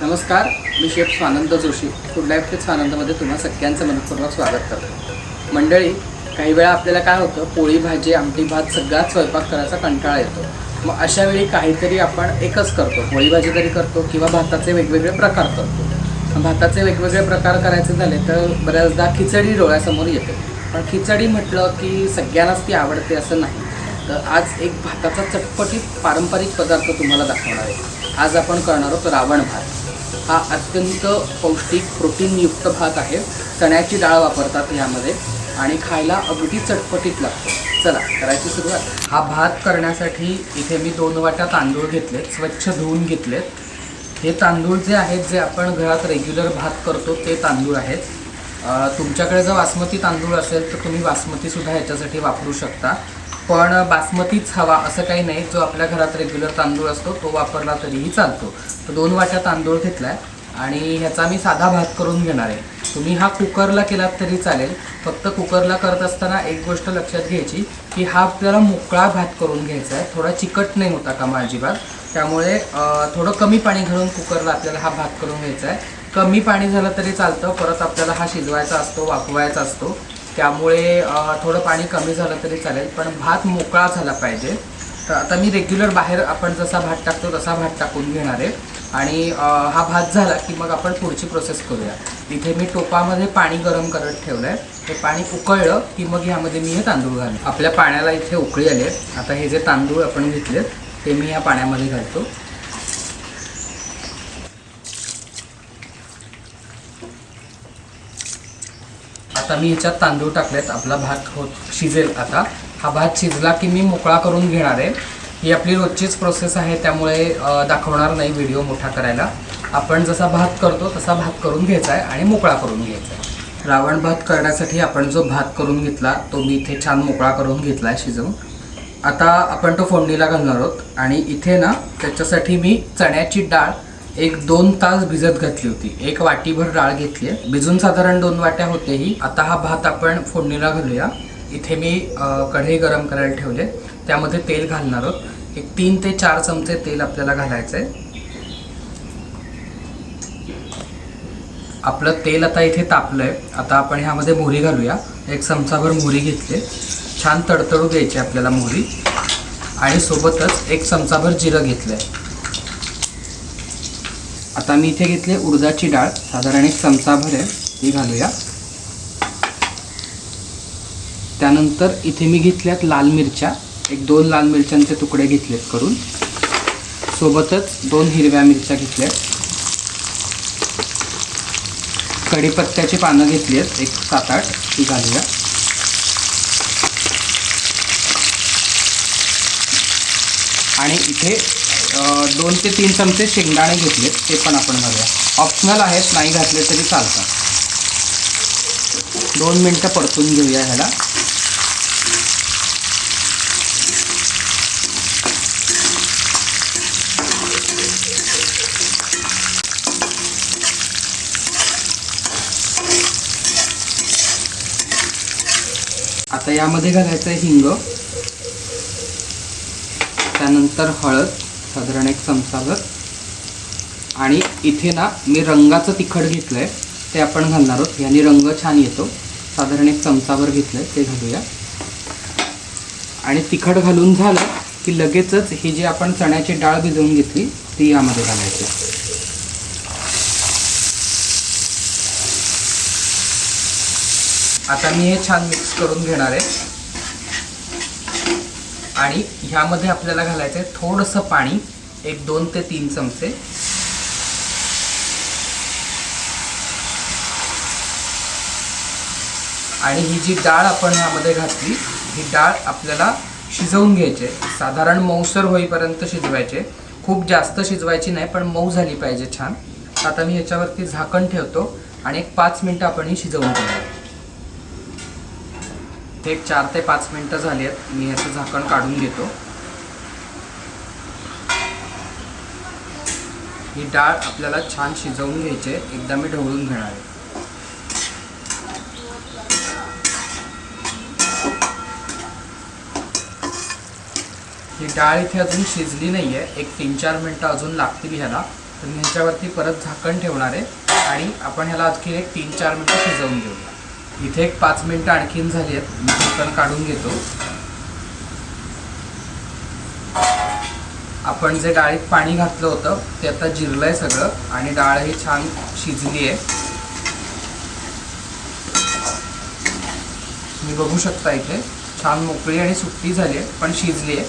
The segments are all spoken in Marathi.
नमस्कार मी chef Swanand Joshi food life with स्वानंदमध्ये तुम्हा सगळ्यांचं मनपूर्वक स्वागत करतो. मंडळी काही वेळा आपल्याला काय होतं पोळी भाजी आमटी भात सगळाच स्वयंपाक करायचा कंटाळा येतो. मग अशा वेळी काहीतरी आपण एकच करतो पोळी भाजी तरी करतो किंवा भाताचे वेगवेगळे प्रकार करतो. भाताचे वेगवेगळे प्रकार करायचे झाले तर बऱ्याचदा खिचडी डोळ्यासमोर येते. पण खिचडी म्हटलं की सगळ्यांनाच ती आवडते असं नाही. तर आज एक भाताचा चटपटीत पारंपरिक पदार्थ तुम्हाला दाखवणार आहे. आज आपण करणार आहोत रावण भात. हा अत्यंत पौष्टिक प्रोटीनयुक्त भात आहे. चण्याची डाळ वापरतात ह्यामध्ये आणि खायला अगदी चटपटीत लागतो. चला करायची सुरुवात. हा भात करण्यासाठी इथे मी दोन वाट्या तांदूळ घेतलेत स्वच्छ धुवून घेतलेत. हे तांदूळ जे आहेत जे आपण घरात रेग्युलर भात करतो ते तांदूळ आहेत. तुमच्याकडे जर बासमती तांदूळ असेल तर तुम्ही बासमतीसुद्धा ह्याच्यासाठी वापरू शकता. पण बासमतीच हवा असं काही नाही. जो आपल्या घरात रेग्युलर तांदूळ असतो तो वापरला तरीही चालतो. तर दोन वाट्या तांदूळ घेतला आहे आणि ह्याचा मी साधा भात करून घेणार आहे. तुम्ही हा कुकरला केलात तरी चालेल. फक्त कुकरला करत असताना एक गोष्ट लक्षात घ्यायची की हा आपल्याला मोकळा भात करून घ्यायचा आहे थोडा चिकट नाही होता कामा अजिबात. त्यामुळे थोडं कमी पाणी घालून कुकरला आपल्याला हा भात करून घ्यायचा आहे कमी पाणी झालं तरी चालतं. परत आपल्याला हा शिजवायचा असतो वाफवायचा असतो. त्यामुळे थोडं पाणी कमी झालं तरी चालेल. पण भात मोकळा झाला पाहिजे. तर आता मी रेग्युलर बाहेर आपण जसा भात टाकतो तसा भात टाकून घेणार आहे. आणि हा भात झाला की मग आपण पुढची प्रोसेस करूया. इथे मी टोपामध्ये पाणी गरम करत ठेवलं आहे ते पाणी उकळलं की मग ह्यामध्ये मी हे तांदूळ घालतो. आपल्या पाण्याला इथे उकळी आले आता हे जे तांदूळ आपण घेतलेत ते मी या पाण्यामध्ये घालतो. आता मी ह्याच्यात तांदूळ टाकलेत आपला भात होत शिजेल आता. हा भात शिजला की मी मोकळा करून घेणार आहे. ही आपली रोजचीच प्रोसेस आहे त्यामुळे दाखवणार नाही व्हिडिओ मोठा करायला. आपण जसा भात करतो तसा भात करून घ्यायचा आहे आणि मोकळा करून घ्यायचा आहे. रावण भात करण्यासाठी आपण जो भात करून घेतला तो मी इथे छान मोकळा करून घेतला आहे शिजवून. आता आपण तो फोडणीला घालणार आहोत आणि इथे ना त्याच्यासाठी मी चण्याची डाळ एक दोन तास भिजत घातली होती. एक वाटीभर डाळ घेतली आहे. भिजून साधारण दोन वाट्या होते ही आता हा भात आपण फोडणीला घालूया. इथे मी कढई गरम करायला ठेवले त्यामध्ये तेल घालणार आहोत. एक तीन ते चार चमचे तेल आपल्याला घालायचं आहे. आपलं तेल आता इथे तापलंय आता आपण ह्यामध्ये मोहरी घालूया. एक चमचाभर मोहरी घेतली छान तडतडू द्यायची आपल्याला मोहरी. आणि सोबतच एक चमचाभर जिरं घेतलंय आता मी इथे घेतले उडदाची डाळ. साधारण एक चमचाभर आहे. ती घालूया. त्यानंतर इथे मी घेतल्यात लाल मिरच्या. एक दोन लाल मिरच्यांचे तुकडे घेतलेत करून. सोबतच दोन हिरव्या मिरच्या घेतल्यात. कढीपत्त्याची पानं घेतली आहेत एक सात आठ. ती घालूया. आणि इथे दोन ते तीन चमचे शेंगदाणे घेतले ते पण आपण घालूया. ऑप्शनल आहेत नाही घातले तरी चालतात. दोन मिनटं परतून घेऊया ह्याला. आता यामध्ये घालायचं आहे हिंग त्यानंतर हळद साधारण एक चमचाभर. आणि इथे ना मी रंगाचं तिखट घेतलं आहे ते आपण घालणार आहोत. याने रंग छान येतो. साधारण एक चमचाभर घेतलं आहे ते घालूया. आणि तिखट घालून झालं की लगेचच ही जी आपण चण्याची डाळ भिजवून घेतली ती यामध्ये घालायची. आता मी हे छान मिक्स करून घेणार आहे. आणि ह्यामध्ये आपल्याला घालायचं आहे थोडंसं पाणी एक दोन ते तीन चमचे. आणि ही जी डाळ आपण ह्यामध्ये घातली ही डाळ आपल्याला शिजवून घ्यायची आहे. साधारण मऊसर होईपर्यंत शिजवायचे खूप जास्त शिजवायची नाही पण मऊ झाली पाहिजे छान. आता मी ह्याच्यावरती झाकण ठेवतो आणि एक पाच मिनटं आपण ही शिजवून घेऊया. एक चार ते पाच मिनटं झाली आहेत. मी याचं झाकण काढून घेतो. ही डाळ आपल्याला छान शिजवून घ्यायची आहे. एकदा मी ढवळून घेणार आहे. ही डाळ इथे अजून शिजली नाही आहे एक तीन चार मिनटं अजून लागतील ह्याला. तर मी ह्याच्यावरती परत झाकण ठेवणार आहे. आणि आपण ह्याला आणखी एक तीन चार मिनटं शिजवून घेऊया. इथे एक पाच मिनटं आणखीन झाली आहेत. मी झाकण काढून घेतो. आपण जे डाळीत पाणी घातलं होतं ते आता जिरलंय सगळं आणि डाळ ही छान शिजली आहे. तुम्ही बघू शकता इथे छान मोकळी आणि सुट्टी झाली आहे पण शिजली आहे.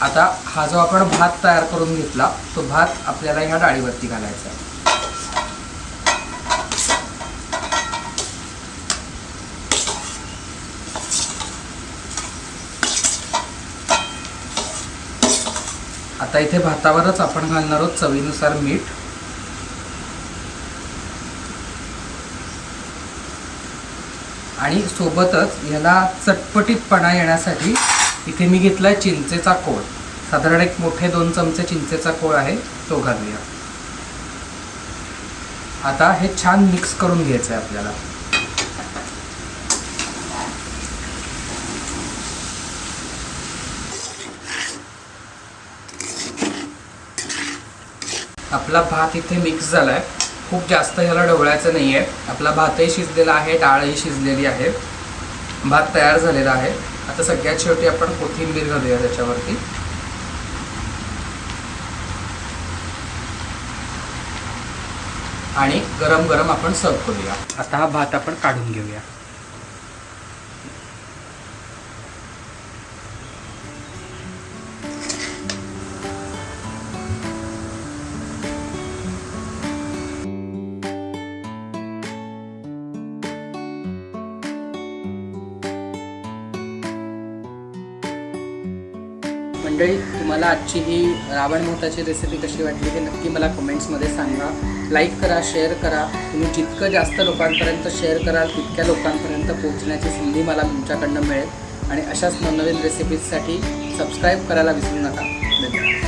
आता हा जो आपण भात तयार करून घेतला तो भात आपल्याला ह्या डाळीवरती घालायचा आहे. आता इथे भातावरच आपण घालणार आहोत चवीनुसार मीठ. आणि सोबतच ह्याला चटपटीतपणा येण्यासाठी इथे मी घेतलाय चिंचेचा कोळ. साधारण एक मोठे दोन चमचे चिंचेचा कोळ आहे तो घालूया. आता हे छान मिक्स करून घ्यायचं आहे आपल्याला. आपला भात इथे मिक्स झाला आहे खूप जास्त ह्याला ढवळायचं नाही आहे आपला भातही शिजलेला आहे डाळही शिजलेली आहे. भात तयार झालेला आहे. आता सगळ्यात शेवटी आपण कोथिंबीर घालूया त्याच्यावरती. आणि गरम गरम आपण सर्व करूया. आता हा भात आपण काढून घेऊया. मंडळी तुम्हाला आजची ही रावण मोताची रेसिपी कशी वाटली हे नक्की मला कमेंट्समध्ये सांगा. लाईक करा शेअर करा. तुम्ही जितकं जास्त लोकांपर्यंत शेअर कराल तितक्या लोकांपर्यंत पोहोचण्याची संधी मला तुमच्याकडनं मिळेल. आणि अशाच नवनवीन रेसिपीजसाठी सबस्क्राईब करायला विसरू नका. धन्यवाद.